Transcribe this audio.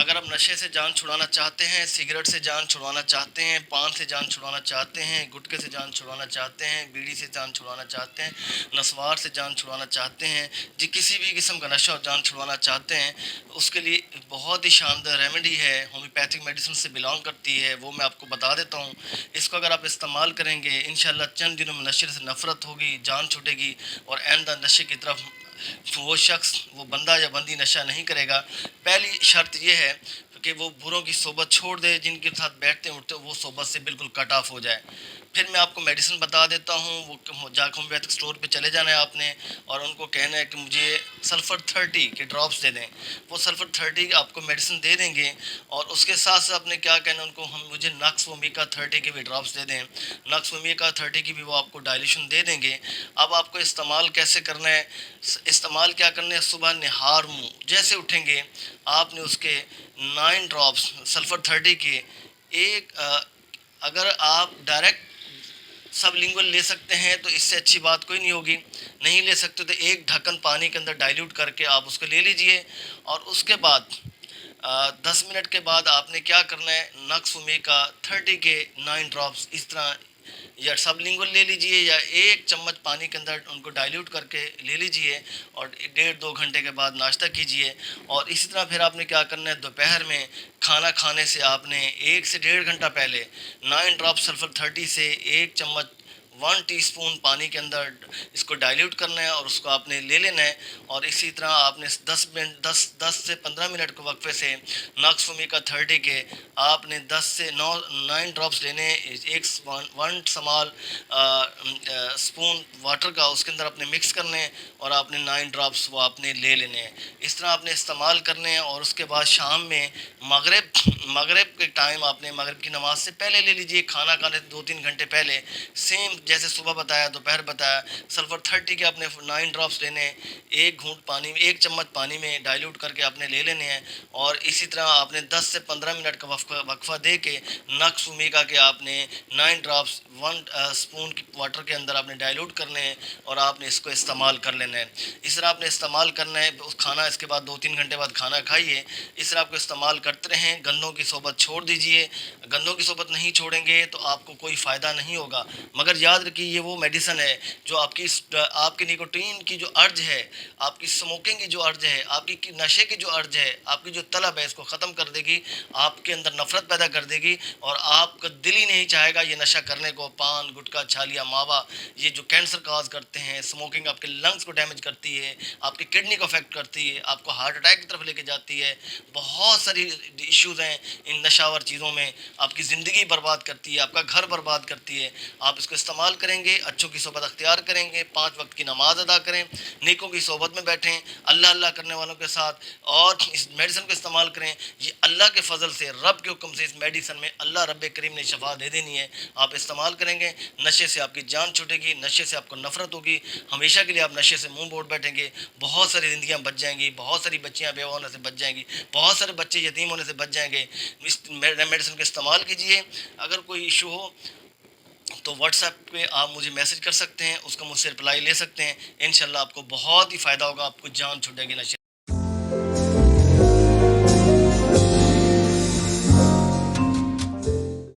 अगर आप नशे से जान छुड़ाना चाहते हैं, सिगरेट से जान छुड़वाना चाहते हैं, पान से जान छुड़वाना चाहते हैं गुटखे से जान छुड़वाना चाहते हैं, बीड़ी से जान छुड़वाना चाहते हैं, नस्वार से जान छुड़वाना चाहते हैं, जी किसी भी किस्म का नशा और जान छुड़वाना चाहते हैं, उसके लिए बहुत ही शानदार रेमेडी है होम्योपैथिक मेडिसिन से बिलोंग करती है, वो मैं आपको बता देता हूँ। इसको अगर आप इस्तेमाल करेंगे इन चंद दिनों में नशे से नफ़रत होगी, जान छुटेगी और एंड नशे की तरफ़ वो शख्स, वो बंदा या बंदी नशा नहीं करेगा। पहली शर्त यह है कि वो बुरों की सोबत छोड़ दे, जिनके साथ बैठते उठते वो सोबत से बिल्कुल कट ऑफ़ हो जाए। फिर मैं आपको मेडिसिन बता देता हूँ, वो जाकर होम्योपैथिक स्टोर पे चले जाना है आपने, और उनको कहना है कि मुझे सल्फ़र थर्टी के ड्रॉप्स दे दें। वो सल्फ़र थर्टी आपको मेडिसिन दे देंगे, और उसके साथ साथ आपने क्या कहना उनको हम मुझे नक्स वमीका थर्टी के भी ड्रॉप्स दे दें। नक्स वमीका थर्टी की भी वो आपको डायल्यूशन दे देंगे। अब आपको इस्तेमाल कैसे करना है? इस्तेमाल क्या करना है? सुबह निहार मुँह। जैसे उठेंगे, आपने उसके नाइन ड्रॉप्स सल्फ़र थर्टी के, एक अगर आप डायरेक्ट सब लिंगुअल ले सकते हैं तो इससे अच्छी बात कोई नहीं होगी। नहीं ले सकते तो एक ढक्कन पानी के अंदर डाइल्यूट करके आप उसको ले लीजिए। और उसके बाद आ, दस मिनट के बाद आपने क्या करना है नक्स उमे का थर्टी के नाइन ड्रॉप्स इस तरह या सब लिंगुल ले लीजिए या एक चम्मच पानी के अंदर उनको डाइल्यूट करके ले लीजिए और डेढ़ दो घंटे के बाद नाश्ता कीजिए। और इसी तरह फिर आपने क्या करना है? दोपहर में खाना खाने से आपने एक से डेढ़ घंटा पहले नाइन ड्रॉप सल्फ़र थर्टी से एक चम्मच वन टीस्पून पानी के अंदर इसको डाइल्यूट करना है और उसको आपने ले लेना है और इसी तरह आपने 10 मिनट 10 10 से 15 मिनट के वक्फे से नक्सफमी का थर्टी के आपने 10 से 9 नाइन ड्रॉप्स लेने एक one, one small spoon water का उसके अंदर आपने मिक्स करने और आपने नाइन ड्रॉप्स वो आपने ले लेने हैं। इस तरह आपने इस्तेमाल करने हैं और उसके बाद शाम में मगरब मगरब के टाइम आपने मगरब की नमाज़ से पहले ले लीजिए खाना खाने दो तीन घंटे पहले। सेम जैसे सुबह बताया, दोपहर बताया, सल्फ़र थर्टी के आपने नाइन ड्रॉप्स लेने एक घूंट पानी में एक चम्मच पानी में डाइल्यूट करके आपने ले लेने हैं और इसी तरह आपने 10 से 15 मिनट का वक्फा वक्फा दे के नक्स उमेगा के आपने nine drops one spoon water के अंदर आपने डाइल्यूट करने हैं और आपने इसको इस्तेमाल कर लेना है। इस तरह आपने इस्तेमाल करना है, उस खाना, इसके बाद दो तीन घंटे बाद खाना खाइए। इस तरह आपको इस्तेमाल करते रहें गंदों की सोबत छोड़ दीजिए। गंदों की सोबत नहीं छोड़ेंगे तो आपको कोई फ़ायदा नहीं होगा। मगर याद रखिए, ये वो मेडिसन है जो आपकी आपकी निकोटीन की जो अर्ज़ है, आपकी स्मोकिंग की जो अर्ज़ है, आपकी नशे की जो अर्ज़ है, आपकी जो तलब है, इसको ख़त्म कर देगी, आपके अंदर नफरत पैदा कर देगी और आपका दिल ही नहीं चाहेगा ये नशा करने को। पान, गुटखा, छालिया, मावा, ये जो कैंसर काज करते हैं स्मोकिंग आपके लंग्स को डैमेज करती है, आपकी किडनी को अफेक्ट करती है, आपको हार्ट अटैक की तरफ़ लेके जाती है, बहुत सारी इश्यूज़ हैं इन नशावर चीज़ों में। आपकी ज़िंदगी बर्बाद करती है, आपका घर बर्बाद करती है, आप इसको इस्तेमाल इस्तेमाल करेंगे, अच्छों की सोबत अख्तियार करेंगे, पाँच वक्त की नमाज़ अदा करें, नेकों की सोबत में बैठें, अल्लाह अल्लाह करने वालों के साथ, और इस मेडिसिन को इस्तेमाल करें। ये अल्लाह के फजल से, रब के हुक्म से इस मेडिसिन में अल्लाह रब करीम ने शफा दे देनी है। आप इस्तेमाल करेंगे, नशे से आपकी जान छूटेगी, नशे से आपको नफरत होगी। हमेशा के लिए आप नशे से मुँह बोट बैठेंगे, बहुत सारी ज़िंदियाँ बच जाएँगी, बहुत सारी बच्चियाँ बेवा होने से बच जाएँगी, बहुत सारे बच्चे यतीम होने से बच जाएँगे। इस मेडिसिन का इस्तेमाल कीजिए। अगर कोई इशू हो तो व्हाट्सएप पे आप मुझे मैसेज कर सकते हैं, उसका मुझसे रिप्लाई ले सकते हैं। इन आपको बहुत ही फ़ायदा होगा, आपको जान छुटेगी नशे